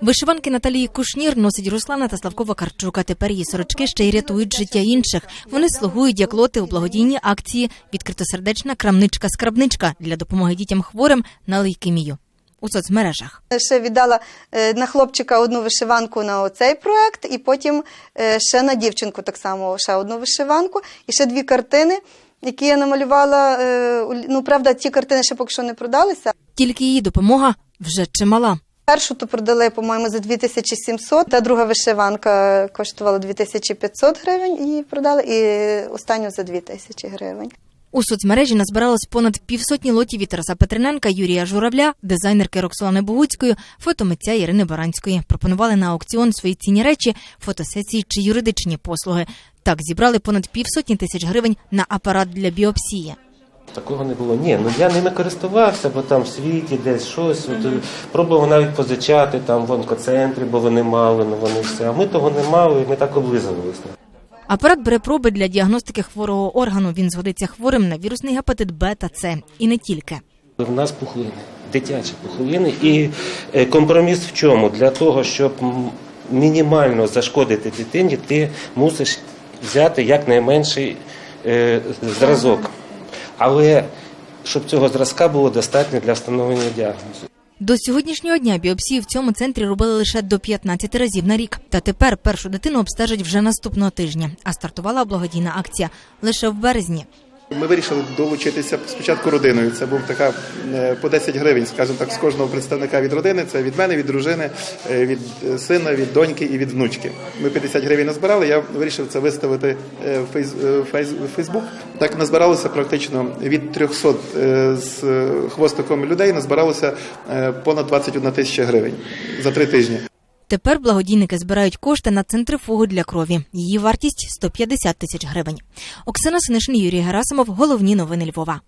Вишиванки Наталії Кушнір носить Руслана та Славко Вакарчука. Тепер її сорочки ще й рятують життя інших. Вони слугують як лоти у благодійній акції Відкритосердечна крамничка-скрабничка для допомоги дітям хворим на лейкемію у соцмережах. Ще віддала е, на хлопчика одну вишиванку на оцей проект, і потім е, ще на дівчинку так само ще одну вишиванку, і ще дві картини, які я намалювала. е, Ну, правда, ті картини ще поки що не продалися. Тільки її допомога вже чимала. Першу то продали, по-моєму, за 2700, та друга вишиванка коштувала 2500 гривень, її продали, і останню за 2000 гривень. У соцмережі назбиралось понад півсотні лотів від Тараса Петрененка, Юрія Журавля, дизайнерки Роксолани Богуцької, фотомитця Ірини Баранської. Пропонували на аукціон свої цінні речі, фотосесії чи юридичні послуги. Так зібрали понад півсотні тисяч гривень на апарат для біопсії. Такого не було. Ні, ну я ними користувався, бо там в світі десь щось. От, е, пробував навіть позичати там в онкоцентрі, бо вони мали, ну вони все. А ми того не мали, і ми так облизувалися. Апарат бере проби для діагностики хворого органу. Він згодиться хворим на вірусний гепатит Б та С. І не тільки. В нас пухлини, дитячі пухлини. І е, компроміс в чому? Для того, щоб мінімально зашкодити дитині, ти мусиш взяти якнайменший е, зразок. Але щоб цього зразка було достатньо для встановлення діагнозу. До сьогоднішнього дня біопсії в цьому центрі робили лише до 15 разів на рік. Та тепер першу дитину обстежать вже наступного тижня. А стартувала благодійна акція лише в березні. Ми вирішили долучитися спочатку родиною. Це був така е, по 10 гривень, скажімо так, з кожного представника від родини. Це від мене, від дружини, е, від е, сина, від доньки і від внучки. Ми 50 гривень назбирали. Я вирішив це виставити в фейс, в фейс- в Фейсбук. Так назбиралося практично від 300 е, з хвостиком людей. Назбиралося понад 21 тисяча гривень за три тижні. Тепер благодійники збирають кошти на центрифугу для крові. Її вартість 150 тисяч гривень. Оксана Синишин, Юрій Герасимов. Головні новини Львова.